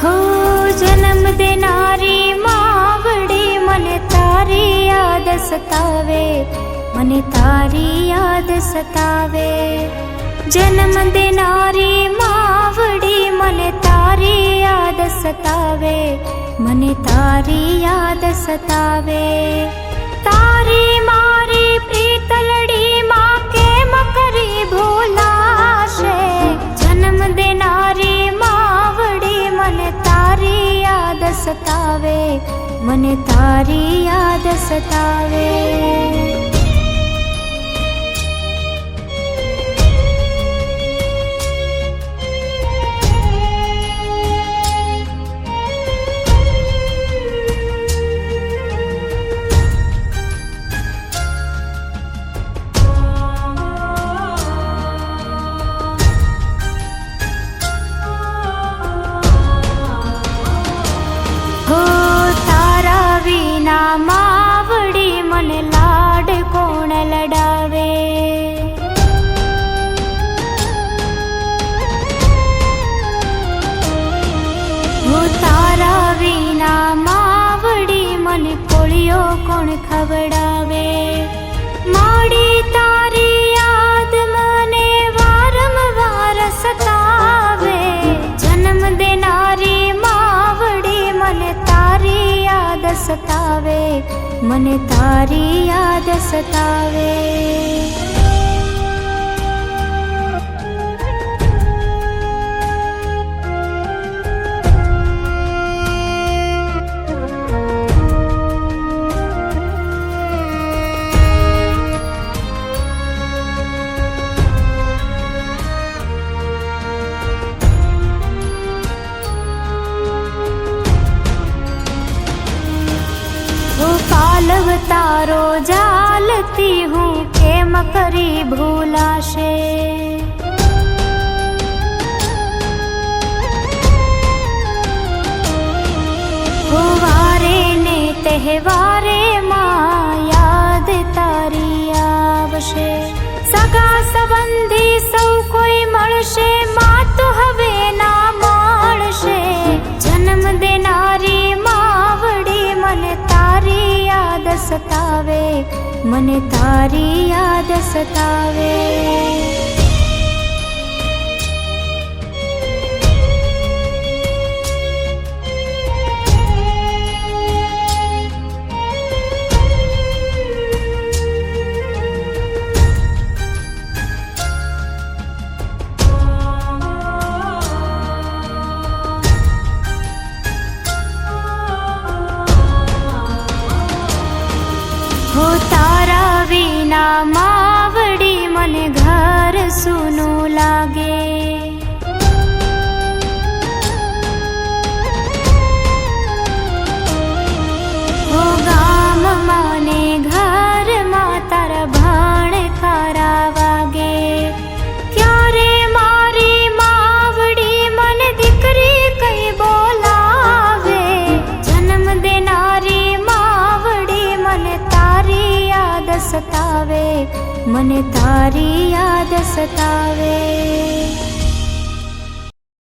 હો જન્મ દેનારી માવડી મને તારી યાદ સતાવે મને તારી યાદ સતાવે જન્મ દેનારી માવડી મને તારી યાદ સતાવે મને તારી યાદ સતાવે સતાવે મને તારી યાદ સતાવે. સતાવે મને તારી યાદ સતાવે. તારો જાલતી હું કેમ કરી ભૂલાશે? વારે ને તહેવારે માં યાદ તારી આવશે. સગા સંબંધી સૌ કોઈ મળશે સતાવે મને તારી યાદ સતાવે. હો તારા વિના માવડી સતાવે મને તારી યાદ સતાવે.